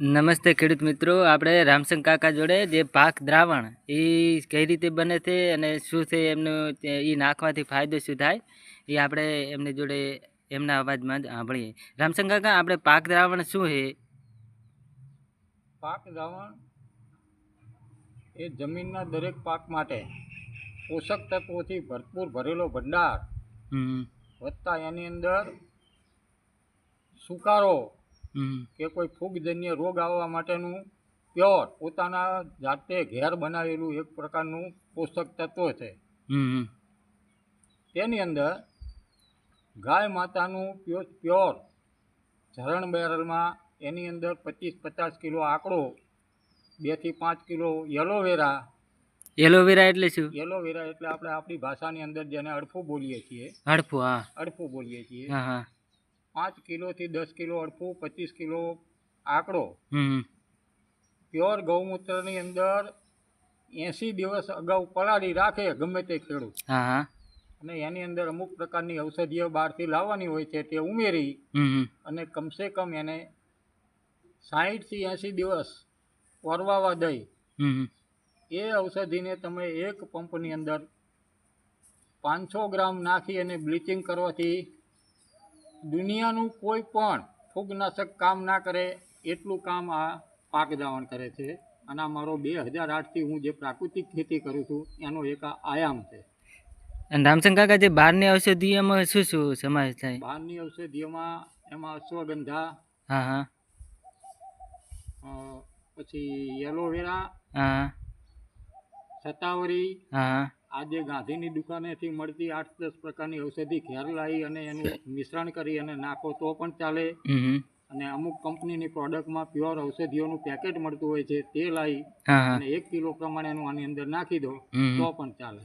નમસ્તે ખેડૂત મિત્રો. આપણે રામસંગ કાકા જોડે જે પાક દ્રાવણ એ કઈ રીતે બને છે અને શું છે એમનું એ નાખવાથી ફાયદો શું થાય એ આપણે એમની જોડે એમના અવાજમાં જ સાંભળીએ. રામસંગ કાકા આપણે પાક દ્રાવણ શું છે? પાક દ્રાવણ એ જમીનના દરેક પાક માટે પોષક તત્વોથી ભરપૂર ભરેલો ભંડાર. વધતા વત્તા એની અંદર સુકારો કે કોઈ ફૂગજન્ય રોગ આવવા માટેનું પ્યોર પોતાના જાતે ઘેર બનાવેલું એક પ્રકારનું પોષક તત્વ છે. તેની અંદર ગાય માતાનું પ્યો પ્યોર ઝરણ બેરલમાં એની અંદર પચીસ પચાસ કિલો આંકડો બેથી પાંચ કિલો એલોવેરા. એલોવેરા એટલે શું? એલોવેરા એટલે આપણે આપણી ભાષાની અંદર જેને અડફું બોલીએ છીએ. અડફું હા. અડફું બોલીએ છીએ. હા હા. પાંચ કિલોથી દસ કિલો અડફું પચીસ કિલો આંકડો. પ્યોર ગૌમૂત્રની અંદર એંસી દિવસ અગાઉ પલાળી રાખે ગમે તે ખેડૂત. અને એની અંદર અમુક પ્રકારની ઔષધિઓ બહારથી લાવવાની હોય છે તે ઉમેરી અને કમસે કમ એને સાહીઠથી એંસી દિવસ પરવાવા દઈ. એ ઔષધિને તમે એક પંપની અંદર પાંચસો ગ્રામ નાખી અને બ્લીચિંગ કરવાથી દુનિયાનું કોઈ પણ ફૂગનાશક કામ ના કરે એટલું કામ આ પાક દાવણ કરે છે. અને આ મારો બે હજાર આઠથી હું જે પ્રાકૃતિક ખેતી કરું છું એનો એક આયામ છે. અને રામસંગ કાકા જે બહારની ઔષધિઓમાં શું શું સમાવેશ થાય? બહારની ઔષધિઓમાં એમાં અશ્વગંધા હા હા. પછી એલોવેરા હા સતાવરી હા. આજે ગાંધીની દુકાનેથી મળતી આઠ દસ પ્રકારની ઔષધિ ઘેર લાવી અને એનું મિશ્રણ કરી અને નાખો તો પણ ચાલે. અને અમુક કંપનીની પ્રોડક્ટમાં પ્યોર ઔષધિઓનું પેકેટ મળતું હોય છે તે લાવી અને એક કિલો પ્રમાણે એનું આની અંદર નાખી દો તો પણ ચાલે.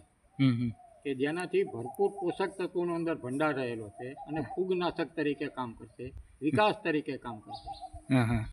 કે જેનાથી ભરપૂર પોષક તત્વોનો અંદર ભંડાર રહેલો છે અને ફૂગનાશક તરીકે કામ કરશે વિકાસ તરીકે કામ કરશે.